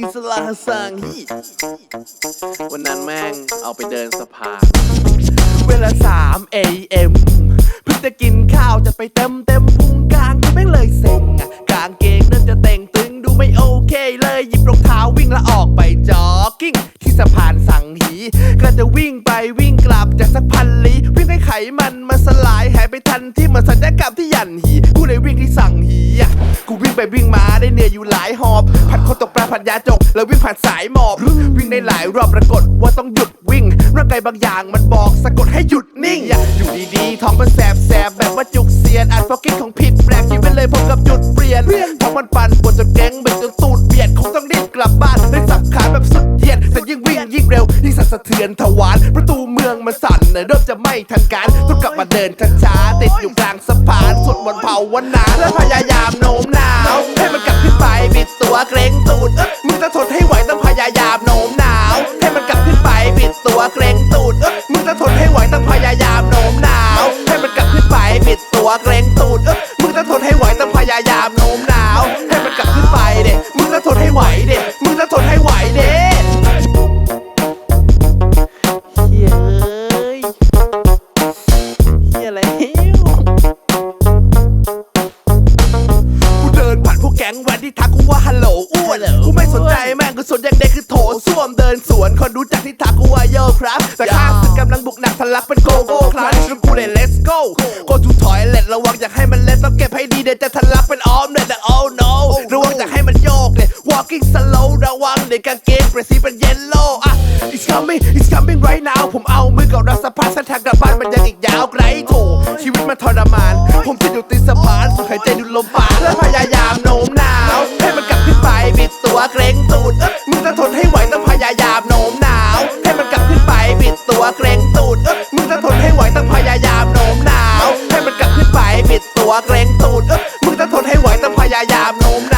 อิสลาสังฮีวันนั้นแม่งเอาไปเดินสะพานเวลา 3 AM เพิ่งจะกินข้าวจะไปเต็มเต็มพุงกลางกูแม่งเลยเซ็งอะกางเกงนั่นจะแต่งตึงดูไม่โอเคเลยหยิบรองเท้าวิ่งแล้วออกไปจ็อกกิ้งที่สะพานสังหี ก็จะวิ่งไปวิ่งกลับจากสักพันลี้วิ่ง ไขมันมาสลายหายไปทันที่มันสัญญกรรมที่หยันหี กูเลยวิ่งที่สั่งหีอะกูวิ่งไปวิ่งมาได้เหนื่อยอยู่หลายหอบ ผัดคนตกปลาผัดยาจก แล้ววิ่งผ่านสายหมอบ วิ่งได้หลายรอบปรากฏว่าต้องหยุดวิ่งร่างกายบางอย่างมันบอกสะกดให้หยุดนิ่ง อยู่ดีๆท้องมันแสบแสบแบบว่าจุกเส มันสั่นเริ่มจะไม่ทันการต้องกลับมาเดินช้าๆติดอยู่กลางสะพานสวดมนต์ภาวนาและพยายามโน้มน้าวให้มันกลับขึ้นไปบิดตัวเกรงตูดมึงจะทนให้ไหวต้องพยายามโน้มน้าวให้มันกลับขึ้นไปบิดตัวเกรงตูดเอ๊ะมึงจะทนให้ไหวต้องพยายามโน้มน้าวให้มันกลับขึ้นไปบิดตัวเกรงตูดเอ๊ะมึงจะทนให้ไหวต้องพยายามโน้มน้าวให้มันกลับขึ้นไปเด็มึงจะทนให้ไหว วนที่ทักกูว่าฮัลโหลอ้วนกูไม่สนใจแม่งกูสนอย่างเด็กคือโถส้วมเดินสวนคนรู้จักที่ทักกูว่าโยครับ แต่ข้าศึกกำลังบุกหนักทะลักเป็นโกโก้คลาสแล้วกูเลย let's go go to toilet ระวังอยากให้มันเล่นต้องเก็บให้ดีเดี๋ยวจะทะลักเป็นออมเลยแต่ oh no ระวังอยากให้มันโยกเลย walking slow ระวังเด็กกางเกงเปรสีเป็น yellow อะ it's coming it's coming right now ผมเอามือกับรัสพันเส้นทางกลับบ้านมันยังอีกยาวไกลโถชีวิตมันทรมาน ผมติดอยู่ติดสะพานสุดหายใจดูลมายามโน้มน้าว ให้มันกลับขึ้นไปบิดตัวเกรงตูดเอ๊ะมึงจะทนให้ไหวต้องพยายามโน้มน้าว